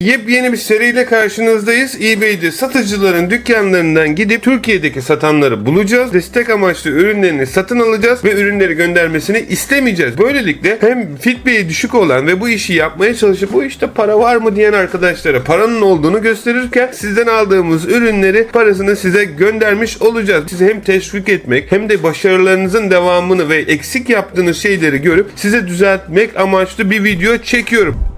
Yepyeni bir seriyle karşınızdayız. eBay'de satıcıların dükkanlarından gidip Türkiye'deki satanları bulacağız. Destek amaçlı ürünlerini satın alacağız ve ürünleri göndermesini istemeyeceğiz. Böylelikle hem feedback'i düşük olan ve bu işi yapmaya çalışıp bu işte para var mı diyen arkadaşlara paranın olduğunu gösterirken sizden aldığımız ürünleri parasını size göndermiş olacağız. Sizi hem teşvik etmek hem de başarılarınızın devamını ve eksik yaptığınız şeyleri görüp size düzeltmek amaçlı bir video çekiyorum.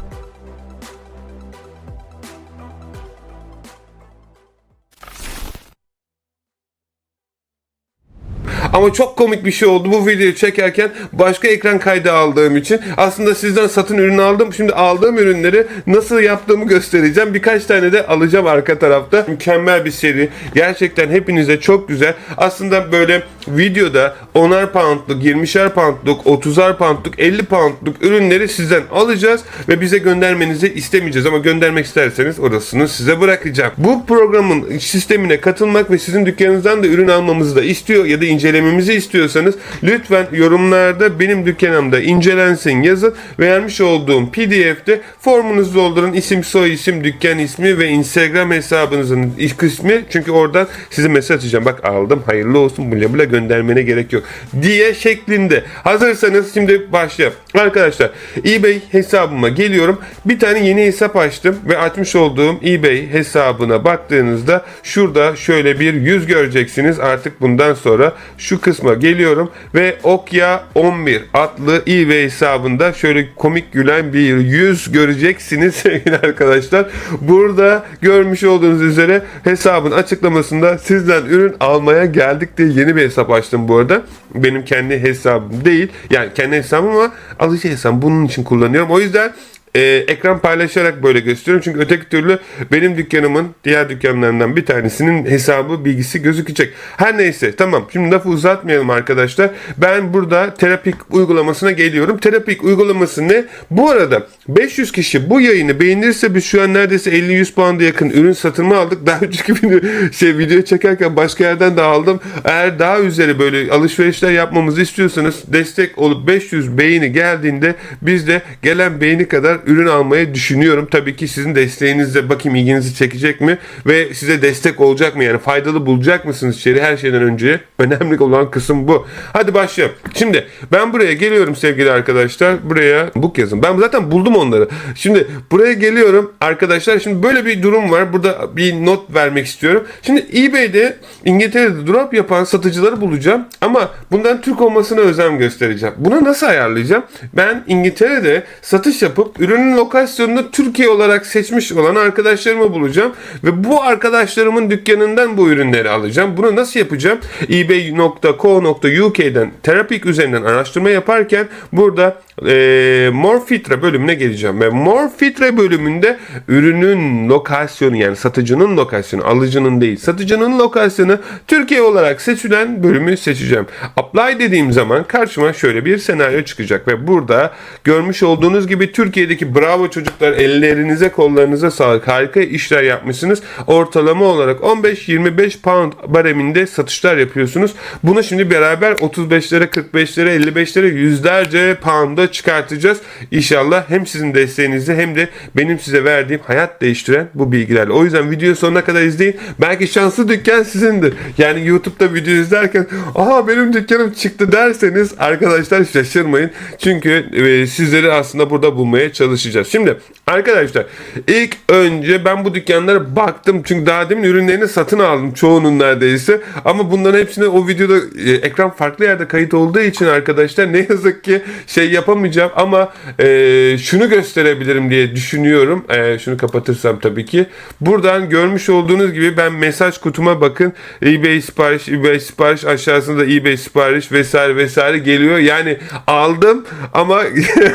Ama çok komik bir şey oldu bu videoyu çekerken başka ekran kaydı aldığım için. Aslında sizden satın ürün aldım. Şimdi aldığım ürünleri nasıl yaptığımı göstereceğim. Birkaç tane de alacağım arka tarafta. Mükemmel bir seri. Gerçekten hepinize çok güzel. Aslında böyle videoda 10'ar poundluk, 20'şer poundluk, 30'ar poundluk, 50 poundluk ürünleri sizden alacağız ve bize göndermenizi istemeyeceğiz. Ama göndermek isterseniz orasını size bırakacağım. Bu programın sistemine katılmak ve sizin dükkanınızdan da ürün almamızı da istiyor ya da incelememizi istiyorsanız lütfen yorumlarda benim dükkanımda incelensin yazın. Vermiş olduğum pdf'de formunuzu doldurun. isim, soy isim, dükkan ismi ve instagram hesabınızın ismi. Çünkü oradan size mesaj atacağım. Bak aldım hayırlı olsun bula bula göndermene gerek yok diye şeklinde. Hazırsanız şimdi başlayalım. Arkadaşlar eBay hesabıma geliyorum. Bir tane yeni hesap açtım ve açmış olduğum eBay hesabına baktığınızda şurada şöyle bir yüz göreceksiniz. Artık bundan sonra şu kısma geliyorum ve Okya 11 adlı eBay hesabında şöyle komik gülen bir yüz göreceksiniz sevgili arkadaşlar. Burada görmüş olduğunuz üzere hesabın açıklamasında sizden ürün almaya geldik diye yeni bir hesap açtım bu arada. Benim kendi hesabım değil. Yani kendi hesabım ama alıcı hesabım. Bunun için kullanıyorum. O yüzden e, ekran paylaşarak böyle gösteriyorum. Çünkü öteki türlü benim dükkanımın diğer dükkanlarından bir tanesinin hesabı bilgisi gözükecek. Her neyse tamam. Şimdi lafı uzatmayalım arkadaşlar. Ben burada Terapik uygulamasına geliyorum. Terapik uygulaması ne? Bu arada 500 kişi bu yayını beğenirse biz şu an neredeyse 50-100 pound'a yakın ürün satımı aldık. Daha önceki video, şey, video çekerken başka yerden de aldım. Eğer daha üzeri böyle alışverişler yapmamızı istiyorsanız destek olup 500 beğeni geldiğinde biz de gelen beğeni kadar ürün almayı düşünüyorum. Tabii ki sizin desteğinizle bakayım ilginizi çekecek mi ve size destek olacak mı? Yani faydalı bulacak mısınız içeri her şeyden önce? Önemli olan kısım bu. Hadi başlayalım. Şimdi ben buraya geliyorum sevgili arkadaşlar. Buraya book yazın. Ben zaten buldum onları. Şimdi buraya geliyorum arkadaşlar. Şimdi böyle bir durum var. Burada bir not vermek istiyorum. Şimdi eBay'de İngiltere'de drop yapan satıcıları bulacağım. Ama bundan Türk olmasına özen göstereceğim. Bunu nasıl ayarlayacağım? Ben İngiltere'de satış yapıp ürünün lokasyonunu Türkiye olarak seçmiş olan arkadaşlarımı bulacağım. Ve bu arkadaşlarımın dükkanından bu ürünleri alacağım. Bunu nasıl yapacağım? ebay.co.uk'den Terapik üzerinden araştırma yaparken burada e, Morfitra bölümüne geleceğim. Ve Morfitra bölümünde ürünün lokasyonu yani satıcının lokasyonu, alıcının değil, satıcının lokasyonu Türkiye olarak seçilen bölümü seçeceğim. Apply dediğim zaman karşıma şöyle bir senaryo çıkacak ve burada görmüş olduğunuz gibi Türkiye'deki bravo çocuklar ellerinize kollarınıza sağlık harika işler yapmışsınız. Ortalama olarak 15-25 pound bareminde satışlar yapıyorsunuz. Bunu şimdi beraber 35'lere 45'lere 55'lere yüzlerce pound'a çıkartacağız. İnşallah hem sizin desteğinizle hem de benim size verdiğim hayat değiştiren bu bilgilerle. O yüzden video sonuna kadar izleyin. Belki şanslı dükkan sizindir. Yani YouTube'da video izlerken aha benim dükkanım çıktı derseniz arkadaşlar şaşırmayın. Çünkü e, sizleri aslında burada bulmaya çalışacağız. Şimdi arkadaşlar ilk önce ben bu dükkanlara baktım. Çünkü daha demin ürünlerini satın aldım çoğunun neredeyse. Ama bunların hepsini o videoda e, ekran farklı yerde kayıt olduğu için arkadaşlar ne yazık ki şey yapamayacağım ama e, şunu gösterebilirim diye düşünüyorum. E, şunu kapatırsam tabii ki. Buradan görmüş olduğunuz gibi ben mesaj kutuma bakın. eBay sipariş, eBay sipariş aşağısında eBay sipariş vesaire vesaire geliyor. Yani aldım ama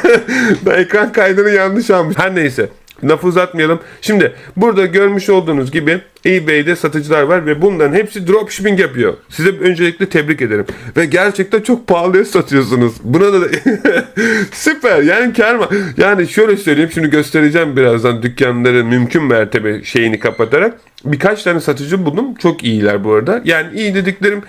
ekran kaydını yanlış almış. Her neyse. Lafı uzatmayalım. Şimdi burada görmüş olduğunuz gibi eBay'de satıcılar var ve bunların hepsi dropshipping yapıyor. Size öncelikle tebrik ederim. Ve gerçekten çok pahalıya satıyorsunuz. Buna da süper yani karma. Yani şöyle söyleyeyim şimdi göstereceğim birazdan dükkanları mümkün mertebe şeyini kapatarak. Birkaç tane satıcı buldum. Çok iyiler bu arada. Yani iyi dediklerim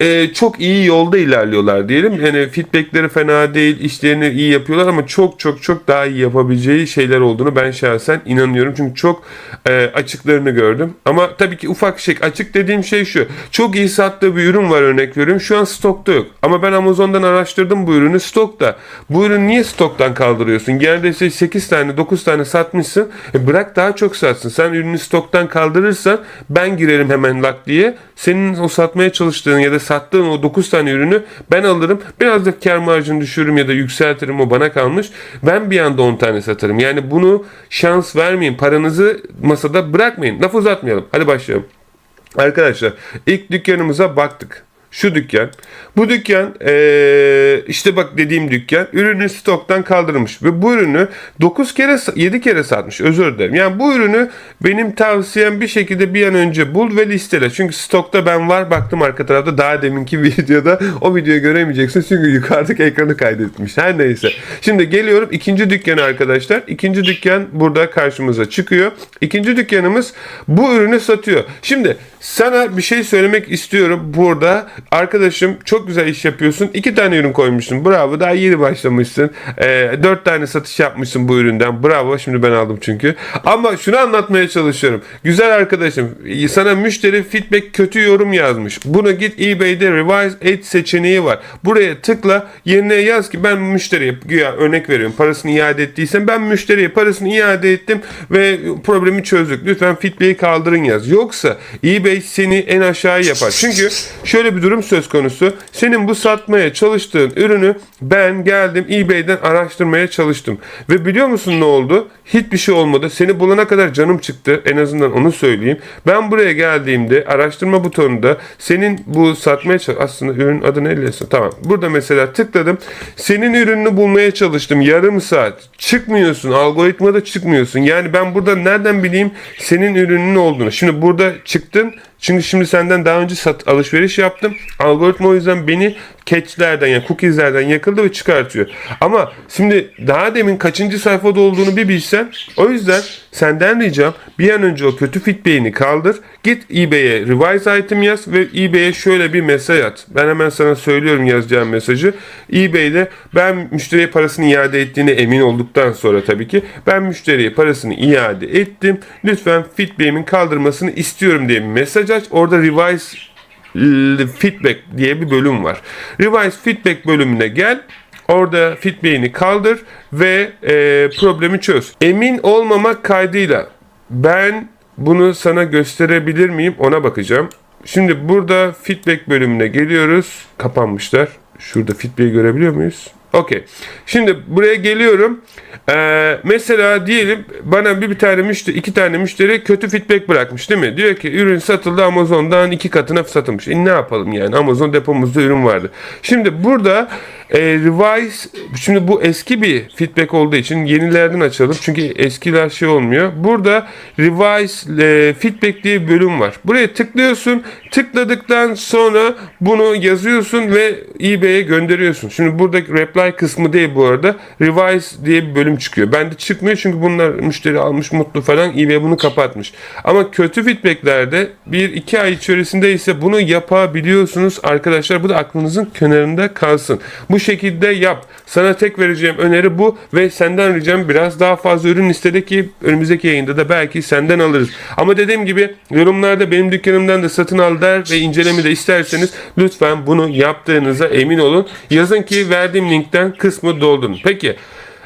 e, çok iyi yolda ilerliyorlar diyelim. Yani feedbackleri fena değil. işlerini iyi yapıyorlar ama çok çok çok daha iyi yapabileceği şeyler olduğunu ben şahsen inanıyorum. Çünkü çok e, açıklarını gördüm. Ama tabii ki ufak şey. Açık dediğim şey şu. Çok iyi sattığı bir ürün var örnek veriyorum. Şu an stokta yok. Ama ben Amazon'dan araştırdım bu ürünü. Stokta. Bu ürünü niye stoktan kaldırıyorsun? Neredeyse 8 tane 9 tane satmışsın. E bırak daha çok satsın. Sen ürünü stoktan kaldırırsan ben girerim hemen lak diye. Senin o satmaya çalıştığın ya da sattığın o 9 tane ürünü ben alırım. Biraz da kar marjını düşürürüm ya da yükseltirim o bana kalmış. Ben bir anda 10 tane satarım. Yani bunu şans vermeyin. Paranızı masada bırakmayın. Laf uzatmayalım. Hadi başlayalım. Arkadaşlar ilk dükkanımıza baktık. Şu dükkan. Bu dükkan eee, işte bak dediğim dükkan ürünü stoktan kaldırmış ve bu ürünü 9 kere 7 kere satmış özür dilerim. Yani bu ürünü benim tavsiyem bir şekilde bir an önce bul ve listele. Çünkü stokta ben var baktım arka tarafta daha deminki videoda o videoyu göremeyeceksin çünkü yukarıdaki ekranı kaydetmiş. Her neyse. Şimdi geliyorum ikinci dükkana arkadaşlar. İkinci dükkan burada karşımıza çıkıyor. İkinci dükkanımız bu ürünü satıyor. Şimdi sana bir şey söylemek istiyorum burada. Arkadaşım çok güzel iş yapıyorsun. İki tane ürün koymuşsun. Bravo. Daha yeni başlamışsın. Ee, dört tane satış yapmışsın bu üründen. Bravo. Şimdi ben aldım çünkü. Ama şunu anlatmaya çalışıyorum. Güzel arkadaşım. Sana müşteri feedback kötü yorum yazmış. Bunu git eBay'de revise et seçeneği var. Buraya tıkla. Yerine yaz ki ben müşteriye güya örnek veriyorum. Parasını iade ettiysen ben müşteriye parasını iade ettim ve problemi çözdük. Lütfen feedback'i kaldırın yaz. Yoksa eBay seni en aşağı yapar. Çünkü şöyle bir durum söz konusu. Senin bu satmaya çalıştığın ürünü ben geldim eBay'den araştırmaya çalıştım. Ve biliyor musun ne oldu? Hiçbir şey olmadı. Seni bulana kadar canım çıktı. En azından onu söyleyeyim. Ben buraya geldiğimde araştırma butonunda senin bu satmaya çalış aslında ürün adı neyse tamam. Burada mesela tıkladım. Senin ürününü bulmaya çalıştım. Yarım saat. Çıkmıyorsun. Algoritmada çıkmıyorsun. Yani ben burada nereden bileyim senin ürünün olduğunu. Şimdi burada çıktın. Çünkü şimdi senden daha önce sat, alışveriş yaptım. Algoritma o yüzden beni catchlerden yani cookieslerden yakıldı ve çıkartıyor. Ama şimdi daha demin kaçıncı sayfada olduğunu bir bilsen o yüzden senden ricam bir an önce o kötü feedback'ini kaldır. Git eBay'e revise item yaz ve eBay'e şöyle bir mesaj at. Ben hemen sana söylüyorum yazacağım mesajı. eBay'de ben müşteriye parasını iade ettiğine emin olduktan sonra tabii ki ben müşteriye parasını iade ettim. Lütfen feedback'imin kaldırmasını istiyorum diye mesaj aç. Orada revise feedback diye bir bölüm var. Revise feedback bölümüne gel. Orada feedback'ini kaldır ve e, problemi çöz. Emin olmamak kaydıyla ben bunu sana gösterebilir miyim ona bakacağım. Şimdi burada feedback bölümüne geliyoruz. Kapanmışlar. Şurada feedback'i görebiliyor muyuz? Okey. Şimdi buraya geliyorum. Ee, mesela diyelim bana bir, bir tane müşteri, iki tane müşteri kötü feedback bırakmış değil mi? Diyor ki ürün satıldı Amazon'dan iki katına satılmış. E ne yapalım yani? Amazon depomuzda ürün vardı. Şimdi burada e, revise, şimdi bu eski bir feedback olduğu için yenilerden açalım. Çünkü eskiler şey olmuyor. Burada revise e, feedback diye bir bölüm var. Buraya tıklıyorsun. Tıkladıktan sonra bunu yazıyorsun ve eBay'e gönderiyorsun. Şimdi buradaki reply kısmı değil bu arada. Revise diye bir bölüm çıkıyor. Bende çıkmıyor çünkü bunlar müşteri almış mutlu falan eBay bunu kapatmış. Ama kötü feedbacklerde bir iki ay içerisinde ise bunu yapabiliyorsunuz arkadaşlar. Bu da aklınızın kenarında kalsın. Bu şekilde yap. Sana tek vereceğim öneri bu ve senden ricam biraz daha fazla ürün listede ki önümüzdeki yayında da belki senden alırız. Ama dediğim gibi yorumlarda benim dükkanımdan da satın al der ve inceleme de isterseniz lütfen bunu yaptığınıza emin olun. Yazın ki verdiğim linkten kısmı doldurun. Peki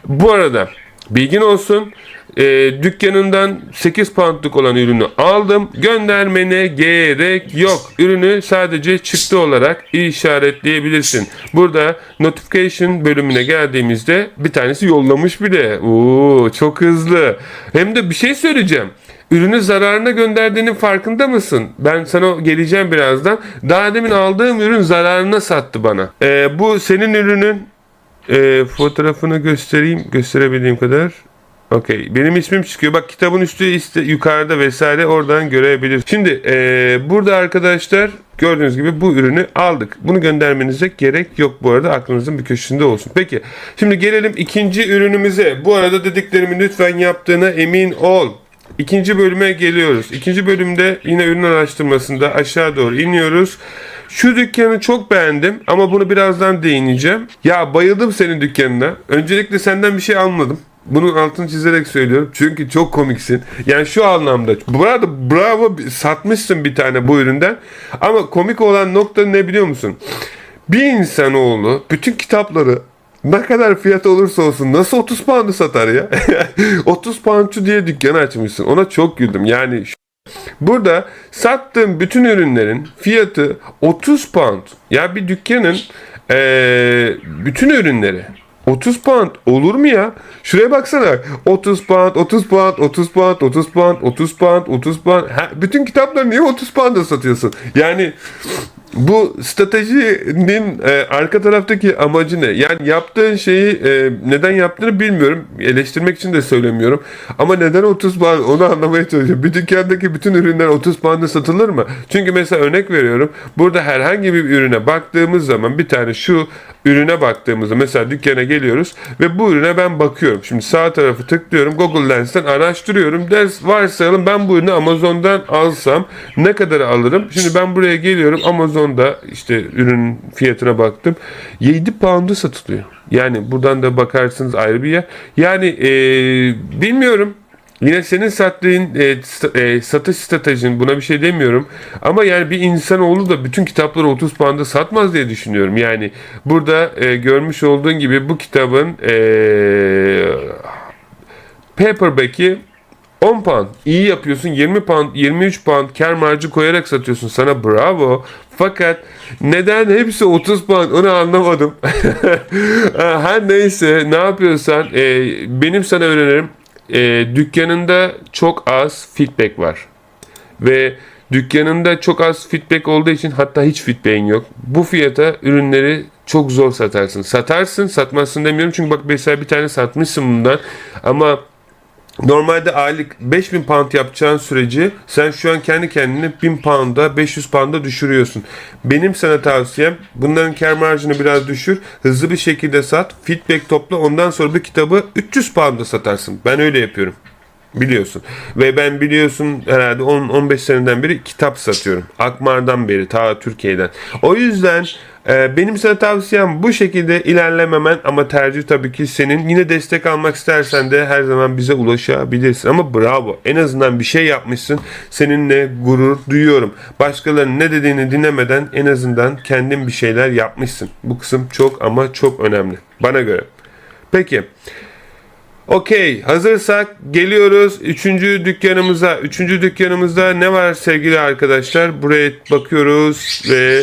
bu arada bilgin olsun e, dükkanından 8 poundluk olan ürünü aldım. Göndermene gerek yok. Ürünü sadece çıktı olarak işaretleyebilirsin. Burada notification bölümüne geldiğimizde bir tanesi yollamış bile. Oo, çok hızlı. Hem de bir şey söyleyeceğim. Ürünü zararına gönderdiğinin farkında mısın? Ben sana geleceğim birazdan. Daha demin aldığım ürün zararına sattı bana. Ee, bu senin ürünün e, fotoğrafını göstereyim. Gösterebildiğim kadar. Okey. Benim ismim çıkıyor. Bak kitabın üstü iste, yukarıda vesaire oradan görebilir. Şimdi eee, burada arkadaşlar gördüğünüz gibi bu ürünü aldık. Bunu göndermenize gerek yok bu arada. Aklınızın bir köşesinde olsun. Peki. Şimdi gelelim ikinci ürünümüze. Bu arada dediklerimi lütfen yaptığına emin ol. İkinci bölüme geliyoruz. İkinci bölümde yine ürün araştırmasında aşağı doğru iniyoruz. Şu dükkanı çok beğendim ama bunu birazdan değineceğim. Ya bayıldım senin dükkanına. Öncelikle senden bir şey almadım. Bunun altını çizerek söylüyorum. Çünkü çok komiksin. Yani şu anlamda. Arada bravo satmışsın bir tane bu üründen. Ama komik olan nokta ne biliyor musun? Bir insanoğlu bütün kitapları ne kadar fiyat olursa olsun nasıl 30 pound'u satar ya? 30 poundçu diye dükkanı açmışsın. Ona çok güldüm. Yani Burada sattığım bütün ürünlerin fiyatı 30 pound. Ya bir dükkanın eee, bütün ürünleri 30 pound olur mu ya? Şuraya baksana. 30 pound, 30 pound, 30 pound, 30 pound, 30 pound, 30 pound. Ha, bütün kitapları niye 30 pound'a satıyorsun? Yani bu stratejinin e, arka taraftaki amacı ne? Yani yaptığın şeyi e, neden yaptığını bilmiyorum. Eleştirmek için de söylemiyorum. Ama neden 30 pound onu anlamaya çalışıyorum. Bir dükkandaki bütün ürünler 30 pound'a satılır mı? Çünkü mesela örnek veriyorum. Burada herhangi bir ürüne baktığımız zaman bir tane şu ürüne baktığımızda mesela dükkana geliyoruz ve bu ürüne ben bakıyorum. Şimdi sağ tarafı tıklıyorum. Google Lens'ten araştırıyorum. Ders varsayalım ben bu ürünü Amazon'dan alsam ne kadar alırım? Şimdi ben buraya geliyorum. Amazon'da işte ürünün fiyatına baktım. 7 pound'a satılıyor. Yani buradan da bakarsınız ayrı bir yer. Yani eee, bilmiyorum. Yine senin sattığın e, e, satış stratejin buna bir şey demiyorum. Ama yani bir insanoğlu da bütün kitapları 30 pound'a satmaz diye düşünüyorum. Yani burada e, görmüş olduğun gibi bu kitabın e, paperback'i 10 pound. İyi yapıyorsun. 20 pound, 23 pound kar marjı koyarak satıyorsun. Sana bravo. Fakat neden hepsi 30 pound onu anlamadım. Her neyse ne yapıyorsan e, benim sana önerim e, dükkanında çok az feedback var. Ve dükkanında çok az feedback olduğu için hatta hiç feedback'in yok. Bu fiyata ürünleri çok zor satarsın. Satarsın, satmazsın demiyorum. Çünkü bak mesela bir tane satmışsın bundan ama Normalde aylık 5000 pound yapacağın süreci sen şu an kendi kendine 1000 pound'a 500 pound'a düşürüyorsun. Benim sana tavsiyem bunların kar marjını biraz düşür. Hızlı bir şekilde sat. Feedback topla. Ondan sonra bir kitabı 300 pound'a satarsın. Ben öyle yapıyorum. Biliyorsun. Ve ben biliyorsun herhalde 10-15 seneden beri kitap satıyorum. Akmar'dan beri ta Türkiye'den. O yüzden benim sana tavsiyem bu şekilde ilerlememen ama tercih tabii ki senin. Yine destek almak istersen de her zaman bize ulaşabilirsin. Ama bravo. En azından bir şey yapmışsın. Seninle gurur duyuyorum. Başkalarının ne dediğini dinlemeden en azından kendin bir şeyler yapmışsın. Bu kısım çok ama çok önemli. Bana göre. Peki. Okey hazırsak geliyoruz üçüncü dükkanımıza. Üçüncü dükkanımızda ne var sevgili arkadaşlar? Buraya bakıyoruz ve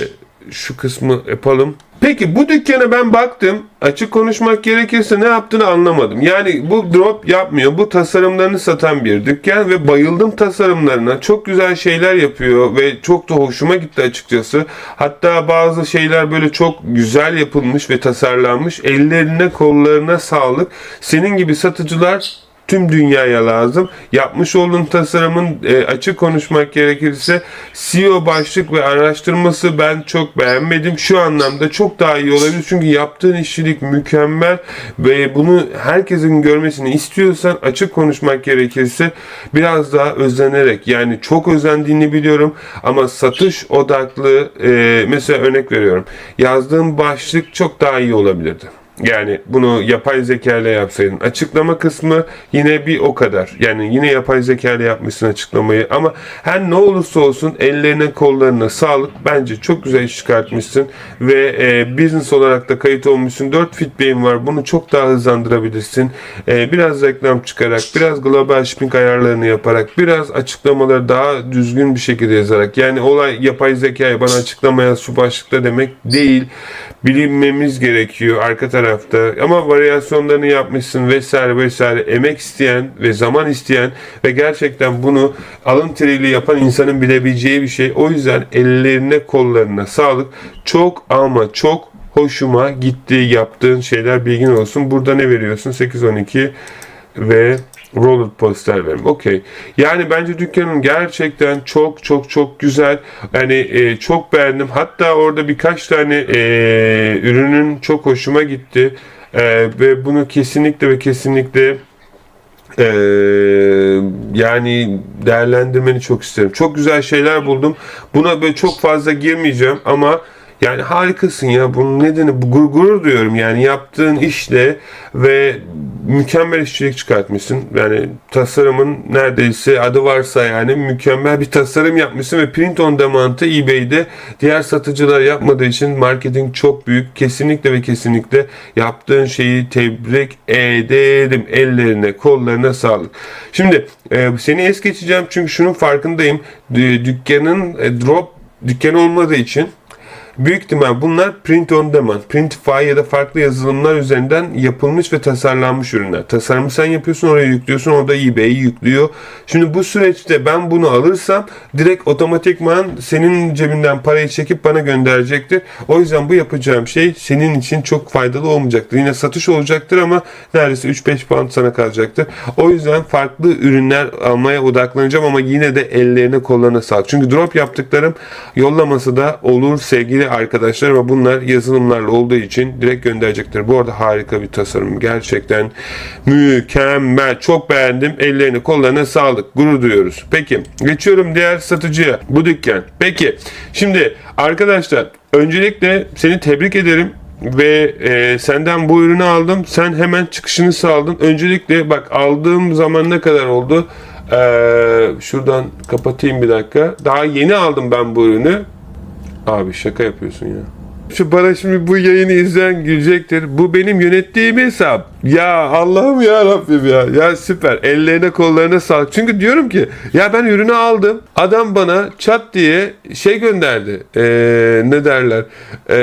şu kısmı yapalım. Peki bu dükkana ben baktım. Açık konuşmak gerekirse ne yaptığını anlamadım. Yani bu drop yapmıyor. Bu tasarımlarını satan bir dükkan ve bayıldım tasarımlarına. Çok güzel şeyler yapıyor ve çok da hoşuma gitti açıkçası. Hatta bazı şeyler böyle çok güzel yapılmış ve tasarlanmış. Ellerine kollarına sağlık. Senin gibi satıcılar tüm dünyaya lazım. Yapmış olduğun tasarımın e, açık konuşmak gerekirse SEO başlık ve araştırması ben çok beğenmedim. Şu anlamda çok daha iyi olabilir. Çünkü yaptığın işçilik mükemmel ve bunu herkesin görmesini istiyorsan açık konuşmak gerekirse biraz daha özenerek yani çok özendiğini biliyorum ama satış odaklı e, mesela örnek veriyorum. Yazdığım başlık çok daha iyi olabilirdi. Yani bunu yapay zeka ile yapsaydın. Açıklama kısmı yine bir o kadar. Yani yine yapay zeka ile yapmışsın açıklamayı. Ama her ne olursa olsun ellerine kollarına sağlık. Bence çok güzel iş çıkartmışsın. Ve e, business olarak da kayıt olmuşsun. 4 feedback'in var. Bunu çok daha hızlandırabilirsin. E, biraz reklam çıkarak, biraz global shipping ayarlarını yaparak, biraz açıklamaları daha düzgün bir şekilde yazarak. Yani olay yapay zekaya bana açıklama yaz şu başlıkta demek değil. Bilinmemiz gerekiyor arka tarafta. Ama varyasyonlarını yapmışsın vesaire vesaire. Emek isteyen ve zaman isteyen ve gerçekten bunu alın teriyle yapan insanın bilebileceği bir şey. O yüzden ellerine kollarına sağlık. Çok ama çok hoşuma gitti yaptığın şeyler bilgin olsun. Burada ne veriyorsun? 8-12 ve Roller poster verim. Okey. Yani bence dükkanın gerçekten çok çok çok güzel. Yani e, çok beğendim. Hatta orada birkaç tane e, ürünün çok hoşuma gitti. E, ve bunu kesinlikle ve kesinlikle e, yani değerlendirmeni çok isterim. Çok güzel şeyler buldum. Buna böyle çok fazla girmeyeceğim ama yani harikasın ya. Bunun nedeni bu gurur, duyuyorum. Yani yaptığın işle ve mükemmel işçilik çıkartmışsın. Yani tasarımın neredeyse adı varsa yani mükemmel bir tasarım yapmışsın ve print on demand'ı eBay'de diğer satıcılar yapmadığı için marketing çok büyük. Kesinlikle ve kesinlikle yaptığın şeyi tebrik ederim. Ellerine, kollarına sağlık. Şimdi e, seni es geçeceğim çünkü şunun farkındayım. Dü- Dükkanın e, drop dükkan olmadığı için Büyük ihtimal bunlar print on demand, Printify ya da farklı yazılımlar üzerinden yapılmış ve tasarlanmış ürünler. Tasarımı sen yapıyorsun, oraya yüklüyorsun, orada eBay yüklüyor. Şimdi bu süreçte ben bunu alırsam direkt otomatikman senin cebinden parayı çekip bana gönderecektir. O yüzden bu yapacağım şey senin için çok faydalı olmayacaktır. Yine satış olacaktır ama neredeyse 3-5 pound sana kalacaktır. O yüzden farklı ürünler almaya odaklanacağım ama yine de ellerine kollarına sağlık. Çünkü drop yaptıklarım yollaması da olur sevgili arkadaşlar ama bunlar yazılımlarla olduğu için direkt gönderecektir. Bu arada harika bir tasarım. Gerçekten mükemmel. Çok beğendim. Ellerine kollarına sağlık. Gurur duyuyoruz. Peki geçiyorum diğer satıcıya. Bu dükkan. Peki şimdi arkadaşlar öncelikle seni tebrik ederim ve e, senden bu ürünü aldım. Sen hemen çıkışını sağladın. Öncelikle bak aldığım zaman ne kadar oldu? Ee, şuradan kapatayım bir dakika. Daha yeni aldım ben bu ürünü. Abi şaka yapıyorsun ya. Şu bana şimdi bu yayını izleyen gülecektir. Bu benim yönettiğim hesap. Ya Allah'ım ya Rabbim ya. Ya süper. Ellerine kollarına sağlık. Çünkü diyorum ki ya ben ürünü aldım. Adam bana çat diye şey gönderdi. Ee, ne derler? Ee,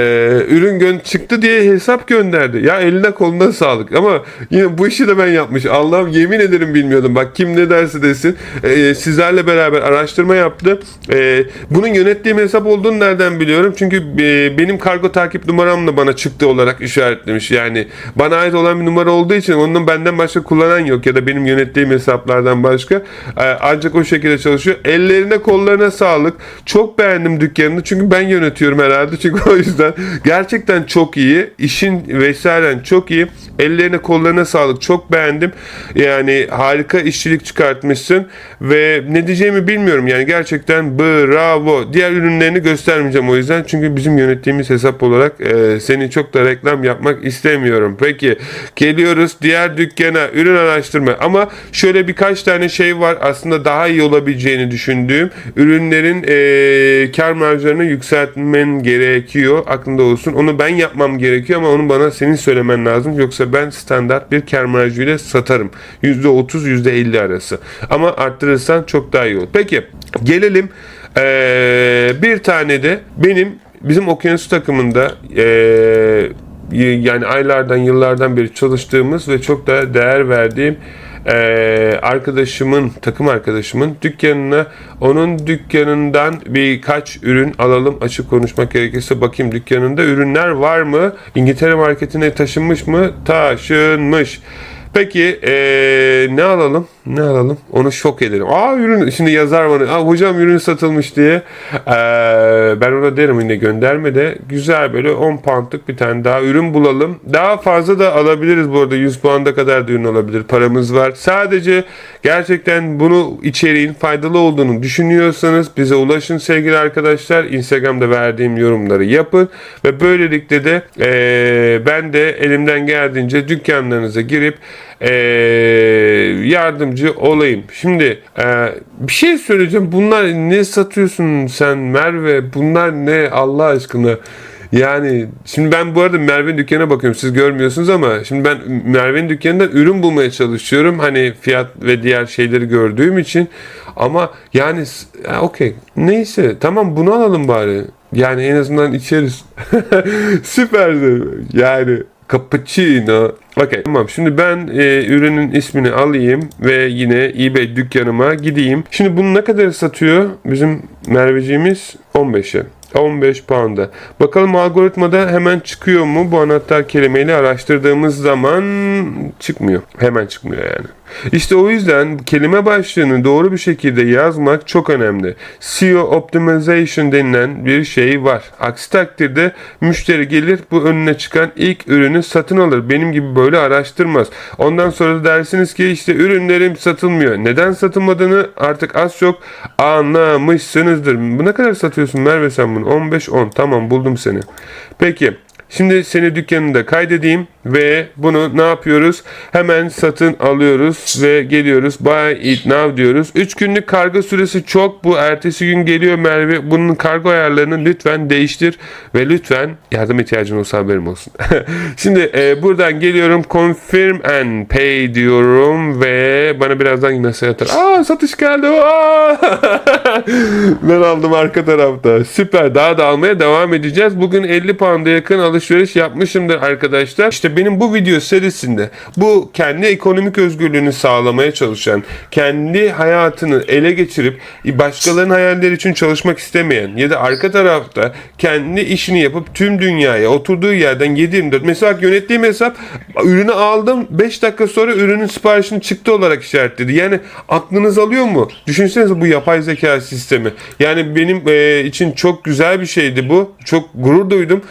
ürün gön çıktı diye hesap gönderdi. Ya eline koluna sağlık. Ama yine bu işi de ben yapmış. Allah'ım yemin ederim bilmiyordum. Bak kim ne derse desin. Ee, sizlerle beraber araştırma yaptı. Ee, bunun yönettiğim hesap olduğunu nereden biliyorum? Çünkü e, benim kargo takip numaram da bana çıktı olarak işaretlemiş. Yani bana ait olan bir numara olduğu için onun benden başka kullanan yok ya da benim yönettiğim hesaplardan başka. Ee, ancak o şekilde çalışıyor. Ellerine kollarına sağlık. Çok beğendim dükkanını çünkü ben yönetiyorum herhalde. Çünkü o yüzden gerçekten çok iyi. İşin vesairen çok iyi. Ellerine kollarına sağlık. Çok beğendim. Yani harika işçilik çıkartmışsın ve ne diyeceğimi bilmiyorum. Yani gerçekten bravo. Diğer ürünlerini göstermeyeceğim o yüzden. Çünkü bizim yönettiğimiz hesap olarak e, seni çok da reklam yapmak istemiyorum. Peki geliyoruz diğer dükkana ürün araştırma ama şöyle birkaç tane şey var aslında daha iyi olabileceğini düşündüğüm ürünlerin e, kar marjlarını yükseltmen gerekiyor. Aklında olsun. Onu ben yapmam gerekiyor ama onu bana senin söylemen lazım. Yoksa ben standart bir kar marjıyla satarım. %30 %50 arası. Ama arttırırsan çok daha iyi olur. Peki gelelim ee, bir tane de benim bizim okyanus takımında ee, yani aylardan yıllardan beri çalıştığımız ve çok da değer verdiğim ee, arkadaşımın takım arkadaşımın dükkanına onun dükkanından birkaç ürün alalım açık konuşmak gerekirse bakayım dükkanında ürünler var mı? İngiltere marketine taşınmış mı? Taşınmış Peki ee, ne alalım? Ne alalım? Onu şok edelim. Aa ürün şimdi yazar bana. Aa hocam ürün satılmış diye. Ee, ben ona derim yine gönderme de güzel böyle 10 poundlık bir tane daha ürün bulalım. Daha fazla da alabiliriz bu arada. 100 pound'a kadar da ürün olabilir. Paramız var. Sadece gerçekten bunu içeriğin faydalı olduğunu düşünüyorsanız bize ulaşın sevgili arkadaşlar. Instagram'da verdiğim yorumları yapın ve böylelikle de ee, ben de elimden geldiğince dükkanlarınıza girip ee, yardımcı olayım. Şimdi e, bir şey söyleyeceğim. Bunlar ne satıyorsun sen Merve? Bunlar ne Allah aşkına? Yani şimdi ben bu arada Merve'nin dükkanına bakıyorum. Siz görmüyorsunuz ama şimdi ben Merve'nin dükkanından ürün bulmaya çalışıyorum. Hani fiyat ve diğer şeyleri gördüğüm için. Ama yani ya, okey. Neyse tamam bunu alalım bari. Yani en azından içeriz. Süperdi. Yani Cappuccino. Okey tamam şimdi ben e, ürünün ismini alayım ve yine eBay dükkanıma gideyim. Şimdi bunu ne kadar satıyor bizim Merveciğimiz? 15'e. 15 pound'a. Bakalım algoritmada hemen çıkıyor mu? Bu anahtar kelimeyle araştırdığımız zaman çıkmıyor. Hemen çıkmıyor yani. İşte o yüzden kelime başlığını doğru bir şekilde yazmak çok önemli. SEO optimization denilen bir şey var. Aksi takdirde müşteri gelir bu önüne çıkan ilk ürünü satın alır. Benim gibi böyle araştırmaz. Ondan sonra dersiniz ki işte ürünlerim satılmıyor. Neden satılmadığını artık az çok anlamışsınızdır. Bu ne kadar satıyorsun Merve sen bunu? 15-10 tamam buldum seni. Peki Şimdi seni dükkanında kaydedeyim ve bunu ne yapıyoruz? Hemen satın alıyoruz ve geliyoruz. Buy it now diyoruz. 3 günlük kargo süresi çok. Bu ertesi gün geliyor Merve. Bunun kargo ayarlarını lütfen değiştir ve lütfen yardım ihtiyacın olsa haberim olsun. Şimdi e, buradan geliyorum. Confirm and pay diyorum ve bana birazdan yine atar. Aa satış geldi. Aa! ben aldım arka tarafta. Süper. Daha da almaya devam edeceğiz. Bugün 50 pound'a yakın alışveriş yapmışımdır arkadaşlar. İşte benim bu video serisinde bu kendi ekonomik özgürlüğünü sağlamaya çalışan, kendi hayatını ele geçirip başkalarının hayalleri için çalışmak istemeyen ya da arka tarafta kendi işini yapıp tüm dünyaya oturduğu yerden 7-24 mesela yönettiğim hesap ürünü aldım 5 dakika sonra ürünün siparişini çıktı olarak işaretledi. Yani aklınız alıyor mu? Düşünsenize bu yapay zeka sistemi. Yani benim e, için çok güzel bir şeydi bu. Çok gurur duydum.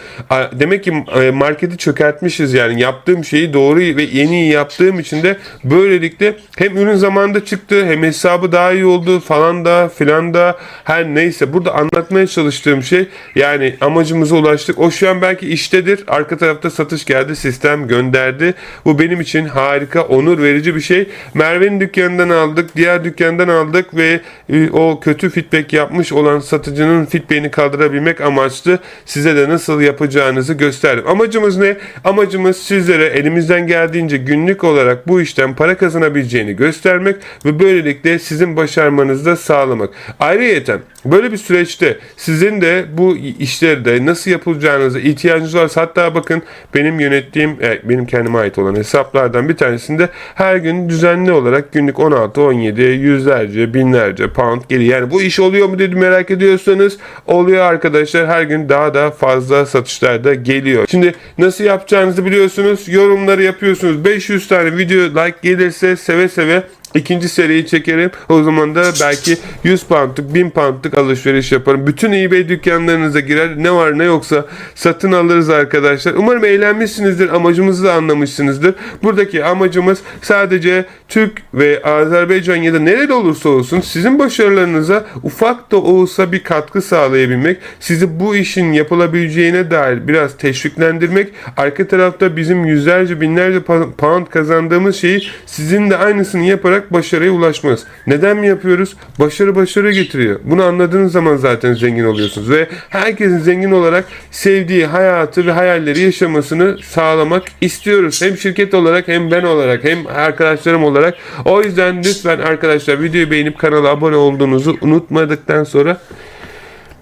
Demek ki e, marketi çökertmişiz yani. Yaptığım şeyi doğru ve en iyi yaptığım için de böylelikle hem ürün zamanında çıktı hem hesabı daha iyi oldu falan da filan da her neyse. Burada anlatmaya çalıştığım şey yani amacımıza ulaştık. O şu an belki iştedir. Arka tarafta satış geldi. Sistem gönderdi. Bu benim için harika, onur verici bir şey. Merve'nin dükkanından aldık. Diğer dükkandan aldık ve e, o kötü feedback yapmış olan satıcının feedback'ini kaldırabilmek amaçlı size de nasıl yapacağınızı gösterdim. Amacımız ne? Amacımız sizlere elimizden geldiğince günlük olarak bu işten para kazanabileceğini göstermek ve böylelikle sizin başarmanızı da sağlamak. Ayrıyeten böyle bir süreçte sizin de bu işlerde nasıl yapılacağınıza ihtiyacınız varsa hatta bakın benim yönettiğim e, benim kendime ait olan hesaplardan bir tanesinde her gün düzenli olarak günlük 16 17 yüzlerce binlerce pound geliyor. Yani bu iş oluyor mu dedi merak ediyorsanız oluyor arkadaşlar. Her gün daha da fazla satışlar da geliyor. Şimdi nasıl yapacağınızı biliyorsunuz. Yorumları yapıyorsunuz. 500 tane video like gelirse seve seve İkinci seriyi çekerim. O zaman da belki 100 poundluk 1000 poundluk alışveriş yaparım. Bütün eBay dükkanlarınıza girer. Ne var ne yoksa satın alırız arkadaşlar. Umarım eğlenmişsinizdir. Amacımızı da anlamışsınızdır. Buradaki amacımız sadece Türk ve Azerbaycan ya da nerede olursa olsun sizin başarılarınıza ufak da olsa bir katkı sağlayabilmek. Sizi bu işin yapılabileceğine dair biraz teşviklendirmek. Arka tarafta bizim yüzlerce binlerce pound kazandığımız şeyi sizin de aynısını yaparak başarıya ulaşmanız. Neden mi yapıyoruz? Başarı başarı getiriyor. Bunu anladığınız zaman zaten zengin oluyorsunuz ve herkesin zengin olarak sevdiği hayatı ve hayalleri yaşamasını sağlamak istiyoruz. Hem şirket olarak hem ben olarak hem arkadaşlarım olarak. O yüzden lütfen arkadaşlar videoyu beğenip kanala abone olduğunuzu unutmadıktan sonra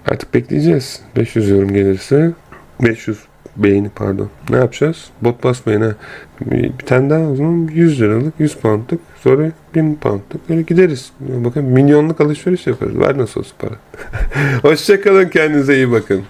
artık bekleyeceğiz. 500 yorum gelirse 500 beğeni pardon. Ne yapacağız? Bot basmayın ha. Bir tane daha o zaman 100 liralık 100 poundluk sonra 1000 poundluk böyle gideriz. Bakın milyonluk alışveriş yaparız. Var nasıl olsa para. Hoşçakalın kendinize iyi bakın.